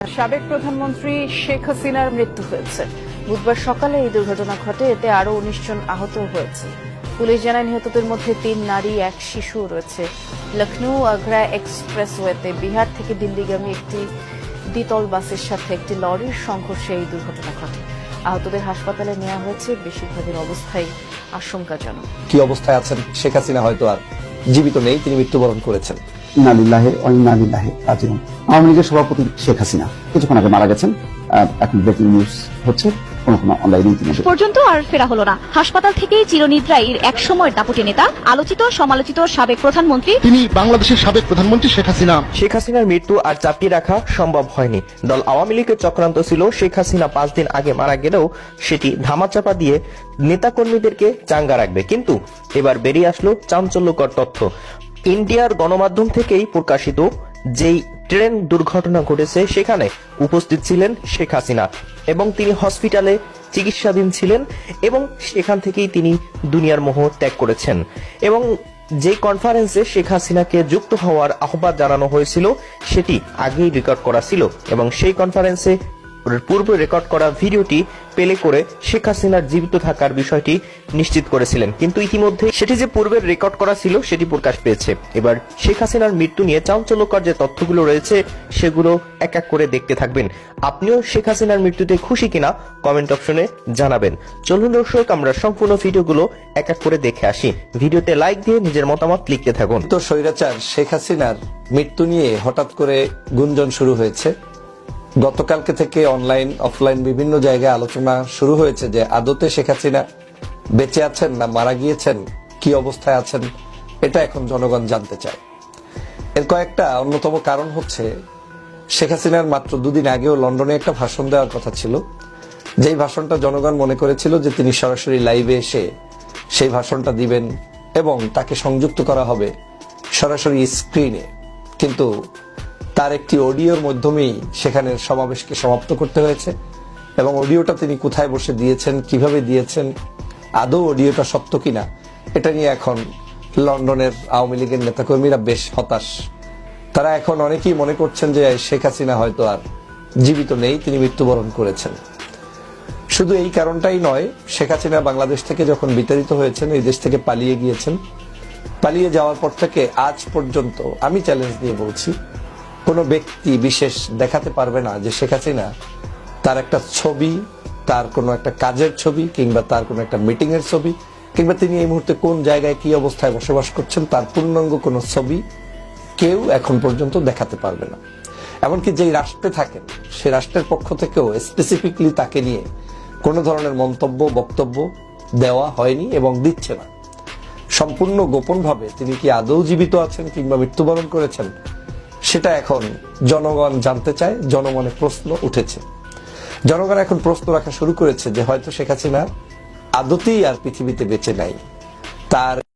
সাবেক প্রধানমন্ত্রী শেখ হাসিনার মৃত্যু হয়েছে। বুধবার সকালে এই দুর্ঘটনা ঘটে, এতে আরও উনিশ জন আহত হয়েছে। পুলিশ জানায়, নিহতদের মধ্যে তিন নারী, এক শিশু রয়েছে। লখনৌ আগ্রা এক্সপ্রেসওয়েতে বিহার থেকে দিল্লিগামী একটি দ্বিতল বাসের সাথে একটি লরির সংঘর্ষে এই দুর্ঘটনা ঘটে। আহতদের হাসপাতালে নেওয়া হয়েছে, বেশিরভাগের অবস্থাই আশঙ্কাজনক। কি অবস্থায় আছেন শেখ হাসিনা হয়তো আর? জীবিত নেই, তিনি মৃত্যুবরণ করেছেন। নালিল্লাহে অনিনালিল্লাহে রাজিউন। আওয়ামী লীগের সভাপতি শেখ হাসিনা কিছুক্ষণ আগে মারা গেছেন। এখন ব্রেকিং নিউজ হচ্ছে। কোনো কোনো অনলাইনে পর্যন্ত আর ফেরা হলো না। হাসপাতাল থেকেই চিরনিদ্রায় এক সময়ের দাপুটে নেতা আলোচিত সমালোচিত সাবেক প্রধানমন্ত্রী। তিনি বাংলাদেশের সাবেক প্রধানমন্ত্রী শেখ হাসিনা। শেখ হাসিনার মৃত্যু আর চাপিয়ে রাখা সম্ভব হয়নি। দল আওয়ামী লীগের চক্রান্ত ছিল। শেখ হাসিনা পাঁচ দিন আগে মারা গেলেও সেটি ধামাচাপা দিয়ে নেতাকর্মীদেরকে চাঙ্গা রাখবে। কিন্তু এবার বেরিয়ে আসলো চাঞ্চল্যকর তথ্য। ইন্ডিয়ার গণমাধ্যম থেকেই প্রকাশিত যেই ট্রেন দুর্ঘটনা ঘটেছে সেখানে উপস্থিত ছিলেন শেখ হাসিনা এবং তিনি হসপিটালে চিকিৎসাধীন ছিলেন এবং সেখান থেকেই তিনি দুনিয়ার মোহ ত্যাগ করেছেন। এবং যে কনফারেন্সে শেখ হাসিনাকে যুক্ত হওয়ার আহ্বান জানানো হয়েছিল, সেটি আগেই রেকর্ড করা ছিল এবং সেই কনফারেন্সে পূর্বে রেকর্ড করা ভিডিওটি পেলে করে শেখ হাসিনার জীবিত থাকার বিষয়টি নিশ্চিত করেছিলেন। কিন্তু ইতিমধ্যে সেটি যে পূর্বের রেকর্ড করা ছিল, সেটি প্রকাশ পেয়েছে। এবার শেখ হাসিনার মৃত্যু নিয়ে চাঞ্চল্যকর যে তথ্যগুলো রয়েছে, সেগুলো এক এক করে দেখতে থাকবেন। আপনিও শেখ হাসিনার মৃত্যুতে খুশি কিনা, কমেন্ট অপশনে জানাবেন। চলুন দর্শক, আমরা সম্পূর্ণ ভিডিওগুলো এক এক করে দেখে আসি। ভিডিওতে লাইক দিয়ে নিজের মতামত লিখতে থাকুন। তো স্বৈরাচার, শেখ হাসিনার মৃত্যু নিয়ে হঠাৎ করে গুঞ্জন শুরু হয়েছে। গতকালকে থেকে অনলাইন অফলাইন বিভিন্ন জায়গায় আলোচনা শুরু হয়েছে যে আদতে শেখ হাসিনা বেঁচে আছেন না মারা গিয়েছেন, কি অবস্থায় আছেন, এটা এখন জনগণ জানতে চায়। এর কয়েকটা অন্যতম কারণ হচ্ছে, শেখ হাসিনার মাত্র দুদিন আগেও লন্ডনে একটা ভাষণ দেওয়ার কথা ছিল। যেই ভাষণটা জনগণ মনে করেছিল যে তিনি সরাসরি লাইভে এসে সেই ভাষণটা দিবেন এবং তাকে সংযুক্ত করা হবে সরাসরি স্ক্রিনে কিন্তু তার একটি অডিওর মাধ্যমেই সেখানে সমাবেশকে সমাপ্ত করতে হয়েছে। এবং অডিওটা তিনি কোথায় বসে দিয়েছেন, কীভাবে দিয়েছেন, আদৌ অডিওটা সত্য কিনা, এটা নিয়ে এখন লন্ডনের আওয়ামী লীগের নেতাকর্মীরা বেশ হতাশ। তারা এখন অনেকেই মনে করছেন যে শেখ হাসিনা হয়তো আর জীবিত নেই, তিনি মৃত্যুবরণ করেছেন। শুধু এই কারণটাই নয়, শেখ হাসিনা বাংলাদেশ থেকে যখন বিতাড়িত হয়েছেন, এই দেশ থেকে পালিয়ে গিয়েছেন। পালিয়ে যাওয়ার পর থেকে আজ পর্যন্ত আমি চ্যালেঞ্জ দিয়ে বলছি কোনো ব্যক্তি বিশেষ দেখাতে পারবে না যে শেখ হাসিনা তার একটা ছবি, তার কোনো একটা কাজের ছবি কিংবা তার কোনো একটা মিটিং এর ছবি কিংবা তিনি এই মুহূর্তে কোন জায়গায় কি অবস্থায় বসবাস করছেন, তার পূর্ণাঙ্গ কোনো ছবি কেউ এখন পর্যন্ত দেখাতে পারবে না। এমনকি যেই রাষ্ট্রে থাকেন, সে রাষ্ট্রের পক্ষ থেকেও স্পেসিফিকলি তাকে নিয়ে কোনো ধরনের মন্তব্য, বক্তব্য দেওয়া হয়নি এবং দিচ্ছে না। সম্পূর্ণ গোপনভাবে তিনি কি আদৌ জীবিত আছেন কিংবা মৃত্যুবরণ করেছেন সেটা এখন জনগণ জানতে চায় জনমনে প্রশ্ন উঠেছে। জনগণ এখন প্রশ্ন রাখা শুরু করেছে যে হয়তো শেখ হাসিনা আদতেই আর পৃথিবীতে বেঁচে নাই। তার